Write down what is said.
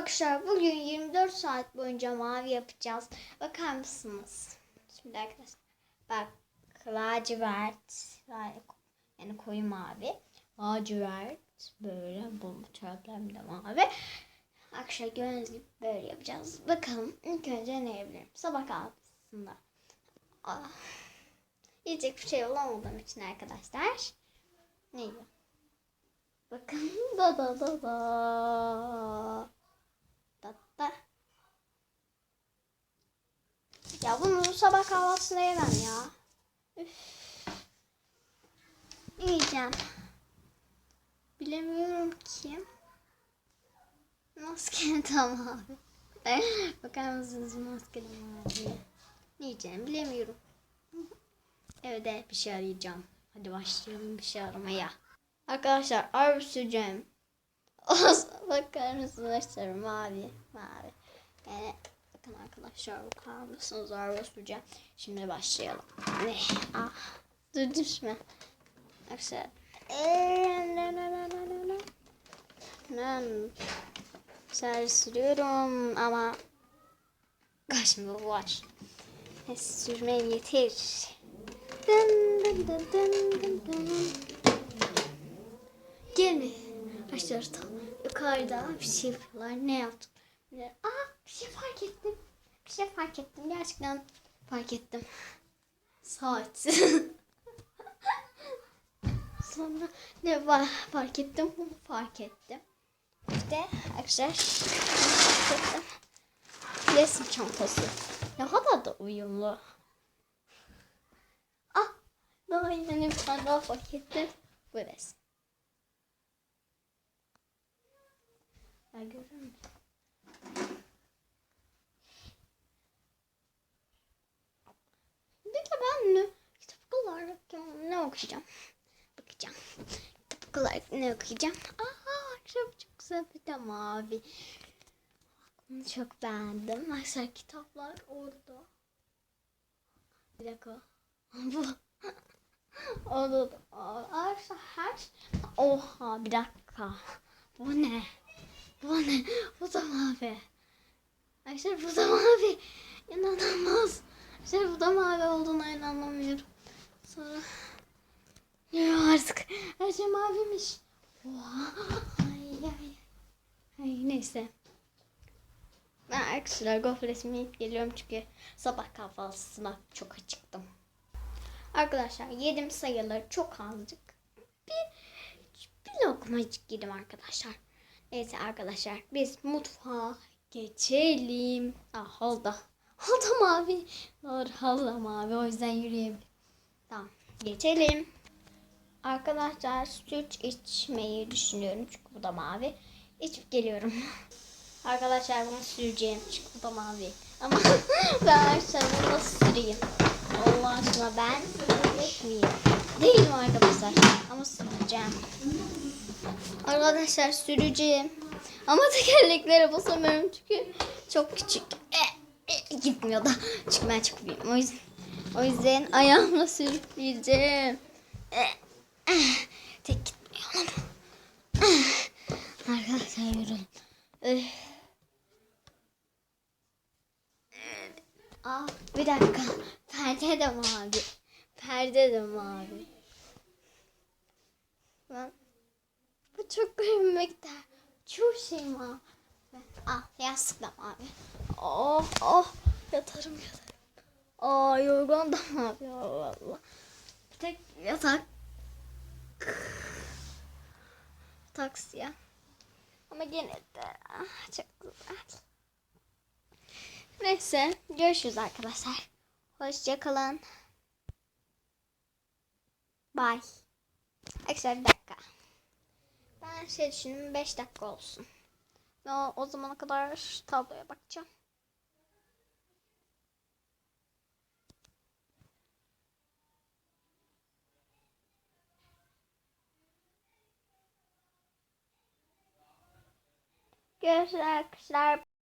Arkadaşlar bugün 24 saat boyunca mavi yapacağız. Bakar mısınız? Şimdi arkadaşlar bak lacivert yani koyu mavi lacivert böyle bu çoraplarım da mavi. Arkadaşlar gördüğünüz gibi böyle yapacağız. Bakalım ilk önce ne yapabilirim? Sabah kahvaltısında. Ah. Yiyecek bir şey olamadığım için arkadaşlar. Ne yiyor? Bakın da da da. Da da. Ya bunu sabah kahvaltısında yemem ya. Üf. Yiyeceğim. Bilemiyorum ki. Maske tam abi. Bakar mısınız maske abi. Yiyeceğim bilemiyorum. Evde bir şey arayacağım. Hadi başlayalım bir şey aramaya. Arkadaşlar araba süreceğim. Bakar mısınız mavi mavi. Yani arkadaşlar bakar mısınız araba. Şimdi başlayalım. Ne? Ah. Dur düşme. Arkadaşlar. Güzel sürüyorum ama kaşımda var. Sürmeye yeter. Dın dın dın dın dın dın. Gelme. Arkadaşlar yukarıda bir şey yapıyorlar. Ne yaptım? Aa bir şey fark ettim. Bir şey fark ettim. Gerçekten fark ettim. Saat. Sonra ne var fark ettim? Bunu fark ettim. İşte arkadaşlar fark. Resim çantası. Ne kadar da uyumlu. Ah daha yeni bir tane daha fark ettim. Bu resim. Ya görüyor? Bir de ben ne kitap olarak ne okuyacağım? Bakacağım. Kitap olarak ne okuyacağım? Aa, akşam çok güzel bir de. Bunu çok beğendim. Arkadaşlar kitaplar orada. Bir dakika. Bu. Orada da. Arkadaşlar her şey- Oha bir dakika. Bu ne? Bu ne? Bu da mavi. Arkadaşlar bu da mavi. İnanılmaz. Arkadaşlar bu da mavi olduğuna inanamıyorum. Sonra ya artık her şey maviymiş. Oha. Ay neyse. Ben arkadaşlar golf resmi yiyip geliyorum çünkü sabah kahvaltısına çok acıktım. Arkadaşlar yedim sayıları çok azıcık. Bir, bir lokmacık yedim arkadaşlar. Neyse arkadaşlar biz mutfağa geçelim. Ah halda. Halda mavi. Doğru halda mavi o yüzden yürüyebilirim. Tamam geçelim. Arkadaşlar süt içmeyi düşünüyorum çünkü bu da mavi. İçip geliyorum. Arkadaşlar bunu süreceğim çünkü bu da mavi. Ama ben arkadaşlar nasıl süreyim? Allah aşkına ben miyim? Değilim arkadaşlar ama süreceğim. Arkadaşlar süreceğim. Ama tekerleklere basamıyorum çünkü çok küçük. E, gitmiyor da. Çünkü çok büyüğüm. O yüzden, o yüzden ayağımla sürükleyeceğim. Tek gitmiyor. E, Arkadaşlar yürüyün. E. Bir dakika. Perde de mavi. Perde de mavi. Ben bu çok gülmekte. Çok şey mavi. Ah yastık da mavi. Oh oh yatarım yatarım. Aa yorgan da Allah Allah. Bir tek yatak. Siyah. Ama gene de ah, çok güzel. Neyse görüşürüz arkadaşlar. Hoşçakalın. Bye. Arkadaşlar bir dakika. Ben şey düşündüm 5 dakika olsun. Ve o, o zamana kadar tabloya bakacağım. Görüşürüz arkadaşlar.